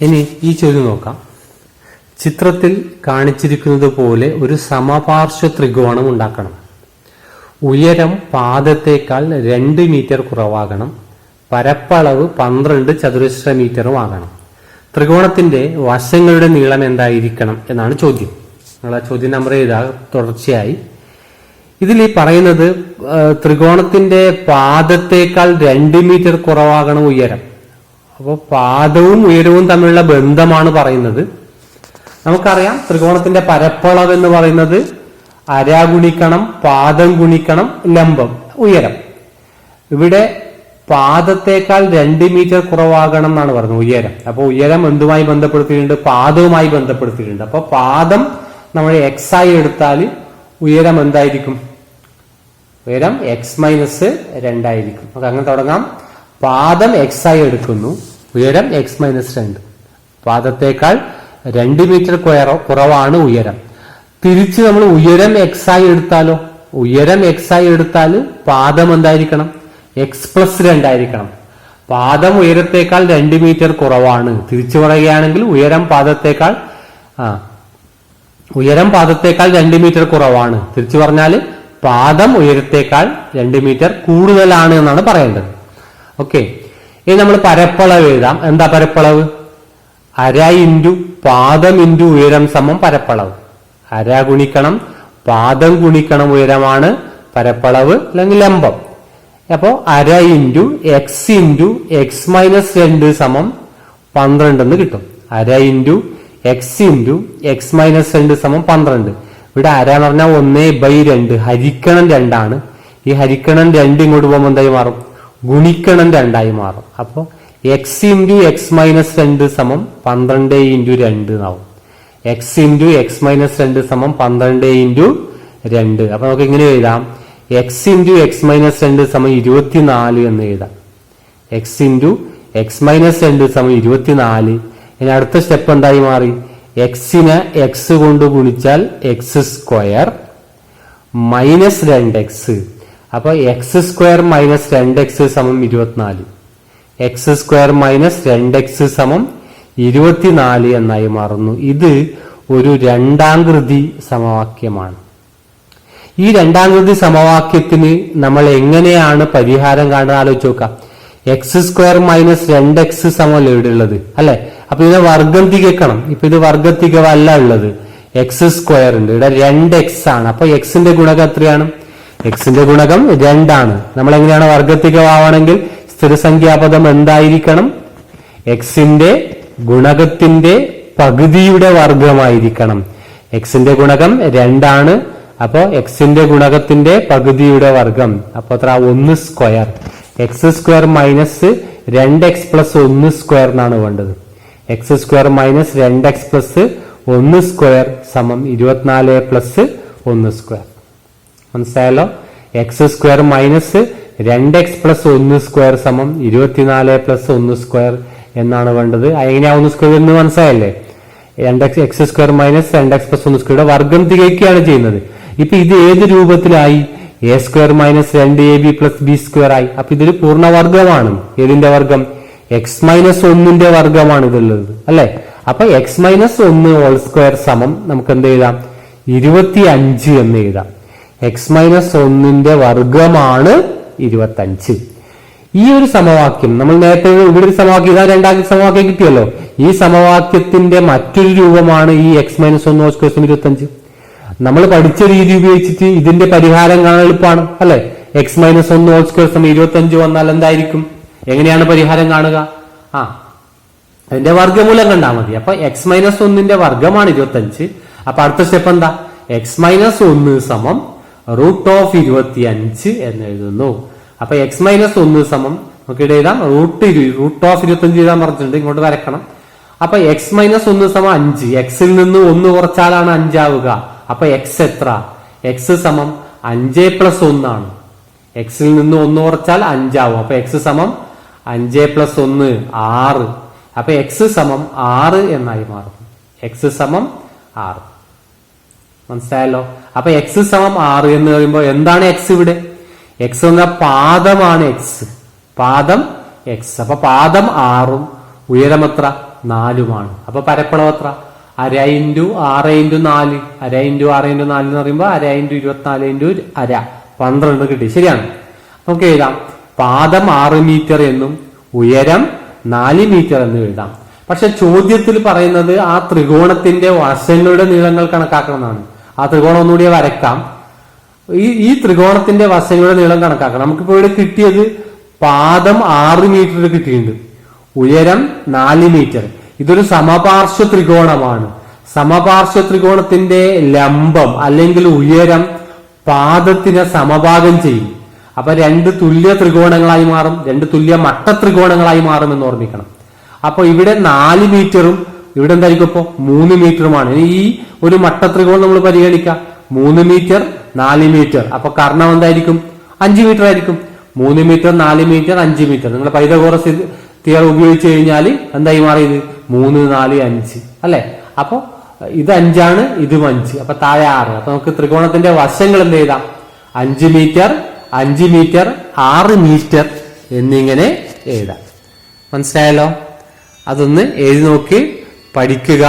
ഇനി ഈ ചോദ്യം നോക്കാം. ചിത്രത്തിൽ കാണിച്ചിരിക്കുന്നത് പോലെ ഒരു സമപാർശ്വ ത്രികോണം ഉണ്ടാക്കണം. ഉയരം പാദത്തേക്കാൾ രണ്ട് മീറ്റർ കുറവാകണം. പരപ്പളവ് പന്ത്രണ്ട് ചതുരശ്ര മീറ്ററും ആകണം. ത്രികോണത്തിന്റെ വശങ്ങളുടെ നീളം എന്തായിരിക്കണം എന്നാണ് ചോദ്യം. നിങ്ങൾ ആ ചോദ്യം നമ്പർ ചെയ്താ തുടർച്ചയായി. ഇതിൽ ഈ പറയുന്നത് ത്രികോണത്തിന്റെ പാദത്തേക്കാൾ രണ്ട് മീറ്റർ കുറവാകണം ഉയരം. അപ്പോൾ പാദവും ഉയരവും തമ്മിലുള്ള ബന്ധമാണ് പറയുന്നത്. നമുക്കറിയാം ത്രികോണത്തിന്റെ പരപ്പളവ് എന്ന് പറയുന്നത് അര ഗുണിക്കണം പാദം ഗുണിക്കണം ലംബം ഉയരം. ഇവിടെ പാദത്തേക്കാൾ രണ്ട് മീറ്റർ കുറവാകണം എന്നാണ് പറയുന്നത് ഉയരം. അപ്പൊ ഉയരം എന്തുമായി ബന്ധപ്പെടുത്തിയിട്ടുണ്ട്? പാദവുമായി ബന്ധപ്പെടുത്തിയിട്ടുണ്ട്. അപ്പൊ പാദം നമ്മൾ എക്സ് ആയി എടുത്താൽ ഉയരം എന്തായിരിക്കും? ഉയരം എക്സ് മൈനസ് രണ്ടായിരിക്കും നമുക്ക് അങ്ങനെ തുടങ്ങാം. പാദം എക്സ് ആയി എടുക്കുന്നു. ഉയരം എക്സ് മൈനസ് രണ്ട്. പാദത്തേക്കാൾ രണ്ട് മീറ്റർ കുറവാണ് ഉയരം. തിരിച്ച് നമ്മൾ ഉയരം എക്സ് ആയി എടുത്താലോ? ഉയരം എക്സ് ആയി എടുത്താൽ പാദം എന്തായിരിക്കണം? എക്സ് പ്ലസ് രണ്ടായിരിക്കണം പാദം ഉയരത്തേക്കാൾ രണ്ട് മീറ്റർ കുറവാണ്. തിരിച്ചു പറയുകയാണെങ്കിൽ ഉയരം പാദത്തേക്കാൾ ആ ഉയരം പാദത്തേക്കാൾ രണ്ട് മീറ്റർ കുറവാണ്. തിരിച്ചു പറഞ്ഞാൽ പാദം ഉയരത്തേക്കാൾ രണ്ട് മീറ്റർ കൂടുതലാണ് എന്നാണ് പറയേണ്ടത്. ഓക്കെ. ഇനി നമ്മൾ പരപ്പളവ് എഴുതാം. എന്താ പരപ്പളവ്? അര ഇന്റു പാദം ഇന്റു ഉയരം സമം പരപ്പളവ്. അര ഗുണിക്കണം പാദം ഗുണിക്കണം ഉയരമാണ് പരപ്പളവ് അല്ലെങ്കിൽ ലംബം. അപ്പോ അര into x into x minus രണ്ട് സമം പന്ത്രണ്ട് എന്ന് കിട്ടും. അര into x into x minus രണ്ട് സമം പന്ത്രണ്ട്. ഇവിടെ അര എന്ന് പറഞ്ഞാൽ ഒന്നേ ബൈ രണ്ട്. ഹരിക്കണം രണ്ടാണ്. ഈ ഹരിക്കണം രണ്ട് ഇങ്ങോട്ട് പോകുമ്പോൾ എന്തായി മാറും? ഗുണിക്കണം രണ്ടായി മാറും. അപ്പോൾ എക്സ് ഇന്റു എക്സ് മൈനസ് രണ്ട് സമം പന്ത്രണ്ട് ഇന്റു രണ്ട് എന്നാവും. എക്സ് ഇന്റു എക്സ് മൈനസ് രണ്ട് സമം പന്ത്രണ്ട് ഇന്റു രണ്ട്. അപ്പൊ നമുക്ക് ഇങ്ങനെ എഴുതാം. എക്സ് ഇന്റു എക്സ് മൈനസ് രണ്ട് സമം ഇരുപത്തിനാല് എന്ന് എഴുതാം. എക്സ് ഇന്റു എക്സ് മൈനസ് രണ്ട് സമം ഇരുപത്തിനാല്. ഇനി അടുത്ത സ്റ്റെപ്പ് എന്തായി മാറി? എക്സിനെ എക്സ് കൊണ്ട് ഗുണിച്ചാൽ എക്സ് സ്ക്വയർ മൈനസ് രണ്ട് എക്സ് അപ്പൊ എക്സ് സ്ക്വയർ മൈനസ് രണ്ട് എക്സ് സമം ഇരുപത്തിനാല്. എക്സ് സ്ക്വയർ മൈനസ് രണ്ട് എക്സ് സമം ഇരുപത്തിനാല് എന്നായി മാറുന്നു. ഇത് ഒരു രണ്ടാംകൃതി സമവാക്യമാണ്. ഈ രണ്ടാംകൃതി സമവാക്യത്തിന് നമ്മൾ എങ്ങനെയാണ് പരിഹാരം കാണുന്നത് ആലോചിച്ച് നോക്കാം. എക്സ് സ്ക്വയർ മൈനസ് രണ്ട് എക്സ് സമല്ല ഇവിടെ ഉള്ളത്? അല്ലെ? അപ്പൊ ഇതിനെ വർഗം തികക്കണം. ഇപ്പൊ ഇത് വർഗം തികവല്ല ഉള്ളത്. എക്സ് സ്ക്വയർ ഉണ്ട്. ഇവിടെ രണ്ട് എക്സ് ആണ്. അപ്പൊ എക്സിന്റെ ഗുണകം എത്രയാണ്? എക്സിന്റെ ഗുണകം രണ്ടാണ്. നമ്മൾ എങ്ങനെയാണ് വർഗത്തികമാവണമെങ്കിൽ സ്ഥിരസംഖ്യാപദം എന്തായിരിക്കണം? എക്സിന്റെ ഗുണകത്തിന്റെ പകുതിയുടെ വർഗമായിരിക്കണം. എക്സിന്റെ ഗുണകം രണ്ടാണ്. അപ്പോ എക്സിന്റെ ഗുണകത്തിന്റെ പകുതിയുടെ വർഗം. അപ്പൊ അത്ര ഒന്ന് സ്ക്വയർ. എക്സ് സ്ക്വയർ മൈനസ് രണ്ട് എക്സ് പ്ലസ് ഒന്ന് സ്ക്വയർ എന്നാണ് വേണ്ടത്. എക്സ് സ്ക്വയർ മൈനസ് രണ്ട് എക്സ് പ്ലസ് ഒന്ന് സ്ക്വയർ സമം ഇരുപത്തിനാല് പ്ലസ് ഒന്ന് സ്ക്വയർ. മനസ്സിലായല്ലോ? എക്സ് സ്ക്വയർ മൈനസ് രണ്ട് എക്സ് പ്ലസ് ഒന്ന് സ്ക്വയർ സമം ഇരുപത്തിനാല് പ്ലസ് ഒന്ന് സ്ക്വയർ എന്നാണ് വേണ്ടത്. എങ്ങനെയാ ഒന്ന് സ്ക്വയർ എന്ന് മനസ്സിലായല്ലേ? രണ്ട് എക്സ് എക്സ് സ്ക്വയർ മൈനസ് രണ്ട് എക്സ് പ്ലസ് ഒന്ന് സ്ക്വയറുടെ വർഗം തികയ്ക്കുകയാണ് ചെയ്യുന്നത്. ഇപ്പൊ ഇത് ഏത് രൂപത്തിലായി? എ സ്ക്വയർ മൈനസ് രണ്ട് a b plus b square ആയി. അപ്പൊ ഇതൊരു പൂർണവർഗമാണ് ഏതിന്റെ വർഗം? എക്സ് മൈനസ് ഒന്നിന്റെ വർഗമാണ് ഇതുള്ളത്. അല്ലെ? അപ്പൊ എക്സ് മൈനസ് ഒന്ന് ഹോൾ സ്ക്വയർ സമം നമുക്ക് എന്ത് എഴുതാം? ഇരുപത്തി അഞ്ച് എന്ന് എഴുതാം. എക്സ് മൈനസ് ഒന്നിന്റെ വർഗമാണ് ഇരുപത്തഞ്ച്. ഈ ഒരു സമവാക്യം നമ്മൾ നേരത്തെ ഇവിടെ ഒരു സമവാക്യം ഇതാ രണ്ടാമത്തെ സമവാക്യം കിട്ടിയല്ലോ. ഈ സമവാക്യത്തിന്റെ മറ്റൊരു രൂപമാണ് ഈ എക്സ് മൈനസ് ഒന്ന് സമം ഇരുപത്തഞ്ച്. നമ്മൾ പഠിച്ച രീതി ഉപയോഗിച്ചിട്ട് ഇതിന്റെ പരിഹാരം കാണാൻ എളുപ്പമാണ് അല്ലെ? എക്സ് മൈനസ് ഒന്ന് സ്ക്വയർ സമയം ഇരുപത്തി വന്നാൽ എന്തായിരിക്കും? എങ്ങനെയാണ് പരിഹാരം കാണുക? ആ അതിന്റെ വർഗമൂലം കണ്ടാൽ മതി. അപ്പൊ എക്സ് മൈനസ് ഒന്നിന്റെ വർഗമാണ് ഇരുപത്തഞ്ച്. അപ്പൊ അടുത്ത സ്റ്റെപ്പ് എന്താ? എക്സ് മൈനസ് ഒന്ന് സമം റൂട്ട് ഓഫ് ഇരുപത്തി അഞ്ച് എന്ന് എഴുതുന്നു. അപ്പൊ എക്സ് മൈനസ് ഒന്ന് സമം. നമുക്ക് ഇവിടെ എഴുതാം. റൂട്ട് റൂട്ട് ഓഫ് ഇരുപത്തി അഞ്ച് എഴുതാൻ പറഞ്ഞിട്ടുണ്ട്. ഇങ്ങോട്ട് വരക്കണം അപ്പൊ എക്സ് മൈനസ് ഒന്ന് സമം അഞ്ച്. എക്സിൽ നിന്ന് ഒന്ന് കുറച്ചാലാണ് അഞ്ചാവുക അപ്പൊ എക്സ് എത്ര? എക്സ് സമം അഞ്ച് പ്ലസ് ഒന്നാണ് എക്സിൽ നിന്ന് ഒന്ന് കുറച്ചാൽ അഞ്ചാവും അപ്പൊ എക്സ് സമം അഞ്ച് പ്ലസ് ഒന്ന് ആറ്. അപ്പൊ എക്സ് സമം ആറ് എന്നായി മാറും. എക്സ് സമം ആറ്. മനസ്സിലായല്ലോ? അപ്പൊ എക്സ് സമം ആറ് എന്ന് പറയുമ്പോൾ എന്താണ് എക്സ് ഇവിടെ? എക്സ് എന്ന പാദമാണ് എക്സ് പാദം എക്സ് അപ്പൊ പാദം ആറും ഉയരം എത്ര? നാലുമാണ്. അപ്പൊ പരപ്പളം എത്ര? അര ഇന്റു ആറ് ഇന്റു നാല്. അര ഇന്റു ആറ് ഇന്റു നാല് എന്ന് പറയുമ്പോൾ അര ഇന്റു ഇരുപത്തിനാല് ഇന്റു അര. പന്ത്രണ്ട് കിട്ടി. ശരിയാണ്. നമുക്ക് എഴുതാം. പാദം ആറ് മീറ്റർ എന്നും ഉയരം നാല് മീറ്റർ എന്നും എഴുതാം. പക്ഷെ ചോദ്യത്തിൽ പറയുന്നത് ആ ത്രികോണത്തിന്റെ വശങ്ങളുടെ നീളങ്ങൾ കണക്കാക്കണമെന്നാണ് ആ ത്രികോണം ഒന്നുകൂടി വരക്കാം ഈ ഈ ത്രികോണത്തിന്റെ വശങ്ങളുടെ നീളം കണക്കാക്കണം നമുക്കിപ്പോ ഇവിടെ കിട്ടിയത് പാദം ആറ് മീറ്റർ കിട്ടിയിട്ടുണ്ട്. ഉയരം നാല് മീറ്റർ ഇതൊരു സമപാർശ്വ ത്രികോണമാണ്. സമപാർശ്വ ത്രികോണത്തിന്റെ ലംബം അല്ലെങ്കിൽ ഉയരം പാദത്തിനെ സമഭാഗം ചെയ്യും. അപ്പൊ രണ്ട് തുല്യ ത്രികോണങ്ങളായി മാറും രണ്ട് തുല്യ മട്ട ത്രികോണങ്ങളായി മാറും എന്ന് ഓർമ്മിക്കണം. അപ്പൊ ഇവിടെ നാല് മീറ്ററും ഇവിടെ എന്തായിരിക്കും ഇപ്പോ? മൂന്ന് മീറ്ററുമാണ് ഇനി ഈ ഒരു മട്ടത്രികോൺ നമ്മൾ പരിഗണിക്കാം. മൂന്ന് മീറ്റർ നാല് മീറ്റർ അപ്പൊ കർണം എന്തായിരിക്കും? അഞ്ച് മീറ്റർ ആയിരിക്കും. മൂന്ന് മീറ്റർ നാല് മീറ്റർ അഞ്ച് മീറ്റർ നിങ്ങൾ പൈതകോറസ് തിയർ ഉപയോഗിച്ച് കഴിഞ്ഞാൽ എന്തായി മാറിയത്? മൂന്ന് നാല് അഞ്ച്. അല്ലെ? അപ്പൊ ഇത് അഞ്ചാണ് ഇതും അഞ്ച്. അപ്പൊ താഴെ ആറ്. അപ്പൊ നമുക്ക് ത്രികോണത്തിന്റെ വശങ്ങൾ എന്ത് ചെയ്താം? അഞ്ച് മീറ്റർ അഞ്ച് മീറ്റർ ആറ് മീറ്റർ എന്നിങ്ങനെ എഴുതാം. മനസ്സിലായല്ലോ? അതൊന്ന് എഴുതി നോക്കി പഠിക്കുക